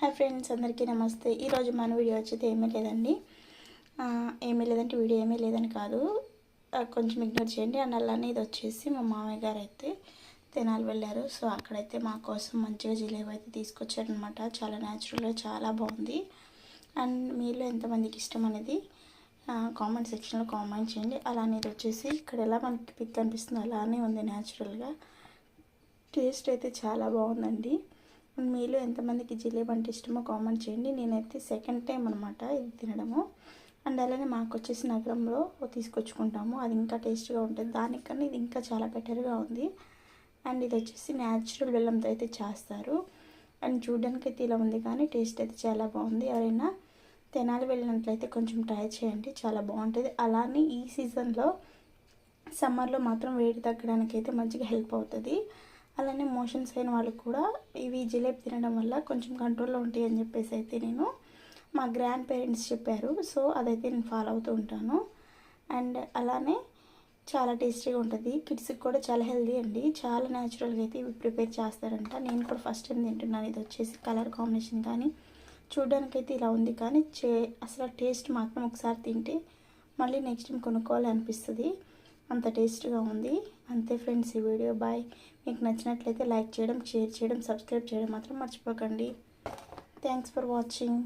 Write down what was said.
Hi friends అందరికీ నమస్తే. ఈరోజు మన వీడియో వచ్చేది ఏమీ లేదండి. ఏమీ లేదంటే వీడియో ఏమీ లేదని కాదు. కొంచెం ఇగ్నోర్ చేయండి. అండ్ అలానే ఇది వచ్చేసి మా మామయ్య గారు అయితే తెనాలి వెళ్ళారు. సో అక్కడైతే మా కోసం మంచిగా జిలేబీ అయితే తీసుకొచ్చారనమాట చాలా న్యాచురల్గా చాలా బాగుంది. అండ్ మీలో ఎంతమందికి ఇష్టం అనేది కామెంట్ సెక్షన్లో కామెంట్ చేయండి. అలానే ఇది వచ్చేసి ఇక్కడ ఎలా మనకి పిక్ అనిపిస్తుంది అలానే ఉంది న్యాచురల్గా. టేస్ట్ అయితే చాలా బాగుందండి. మీలో ఎంతమందికి జిలేబీ అంటే ఇష్టమో కామెంట్ చేయండి. నేనైతే సెకండ్ టైం అనమాట ఇది తినడము. అండ్ అలానే మాకు వచ్చేసి నగరంలో తీసుకొచ్చుకుంటాము. అది ఇంకా టేస్ట్గా ఉంటుంది. దానికన్నా ఇది ఇంకా చాలా బెటర్గా ఉంది. అండ్ ఇది వచ్చేసి న్యాచురల్ బెల్లంతో అయితే చేస్తారు. అండ్ చూడడానికి అయితే ఇలా ఉంది కానీ టేస్ట్ అయితే చాలా బాగుంది. ఎవరైనా తెనాలి వెళ్ళినట్లయితే కొంచెం ట్రై చేయండి. చాలా బాగుంటుంది. అలానే ఈ సీజన్లో సమ్మర్లో మాత్రం వేడి తగ్గడానికి అయితే మంచిగా హెల్ప్ అవుతుంది. అలానే మోషన్స్ అయిన వాళ్ళకి కూడా ఇవి జిలేబీ తినడం వల్ల కొంచెం కంట్రోల్లో ఉంటాయి అని చెప్పేసి అయితే నేను మా గ్రాండ్ పేరెంట్స్ చెప్పారు. సో అదైతే నేను ఫాలో అవుతూ ఉంటాను. అండ్ అలానే చాలా టేస్టీగా ఉంటుంది. కిడ్స్కి కూడా చాలా హెల్దీ అండి. చాలా న్యాచురల్గా అయితే ఇవి ప్రిపేర్ చేస్తారంట. నేను కూడా ఫస్ట్ టైం తింటున్నాను. ఇది వచ్చేసి కలర్ కాంబినేషన్ కానీ చూడడానికైతే ఇలా ఉంది. కానీ చే అసలు టేస్ట్ మాత్రం ఒకసారి తింటే మళ్ళీ నెక్స్ట్ టైం కొనుక్కోవాలి అనిపిస్తుంది. అంత టేస్ట్గా ఉంది. అంతే ఫ్రెండ్స్ ఈ వీడియో. బాయ్. మీకు నచ్చినట్లయితే లైక్ చేయడం షేర్ చేయడం సబ్స్క్రైబ్ చేయడం మాత్రం మర్చిపోకండి. Thanks for watching.